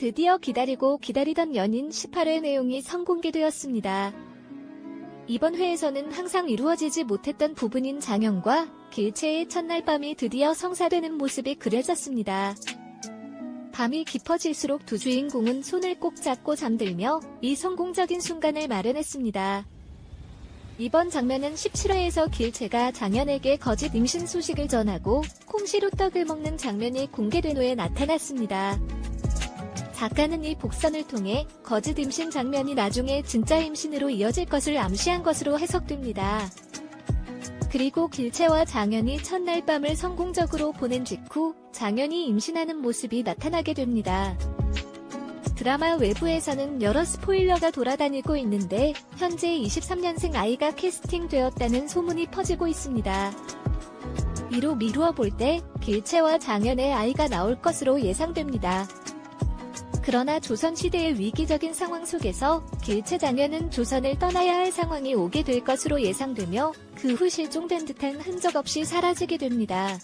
드디어 기다리고 기다리던 연인 18회 내용이 선공개되었습니다. 이번 회에서는 항상 이루어지지 못했던 부분인 장현과 길채의 첫날 밤이 드디어 성사되는 모습이 그려졌습니다. 밤이 깊어질수록 두 주인공은 손을 꼭 잡고 잠들며 이 성공적인 순간을 마련했습니다. 이번 장면은 17회에서 길채가 장현에게 거짓 임신 소식을 전하고 콩시로 떡을 먹는 장면이 공개된 후에 나타났습니다. 작가는 이 복선을 통해 거짓 임신 장면이 나중에 진짜 임신으로 이어질 것을 암시한 것으로 해석됩니다. 그리고 길채와 장현이 첫날 밤을 성공적으로 보낸 직후 장현이 임신하는 모습이 나타나게 됩니다. 드라마 외부에서는 여러 스포일러가 돌아다니고 있는데 현재 23년생 아이가 캐스팅되었다는 소문이 퍼지고 있습니다. 이로 미루어 볼 때 길채와 장현의 아이가 나올 것으로 예상됩니다. 그러나 조선시대의 위기적인 상황 속에서 길채 장현은 조선을 떠나야 할 상황이 오게 될 것으로 예상되며 그 후 실종된 듯한 흔적 없이 사라지게 됩니다.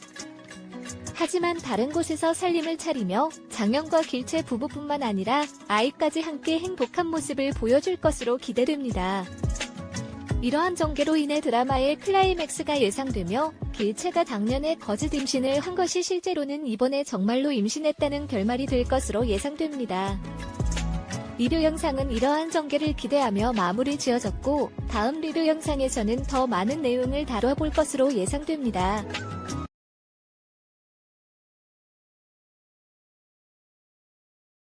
하지만 다른 곳에서 살림을 차리며 장현과 길채 부부뿐만 아니라 아이까지 함께 행복한 모습을 보여줄 것으로 기대됩니다. 이러한 전개로 인해 드라마의 클라이맥스가 예상되며 길채가 작년에 거짓 임신을 한 것이 실제로는 이번에 정말로 임신했다는 결말이 될 것으로 예상됩니다. 리뷰 영상은 이러한 전개를 기대하며 마무리 지어졌고 다음 리뷰 영상에서는 더 많은 내용을 다뤄볼 것으로 예상됩니다.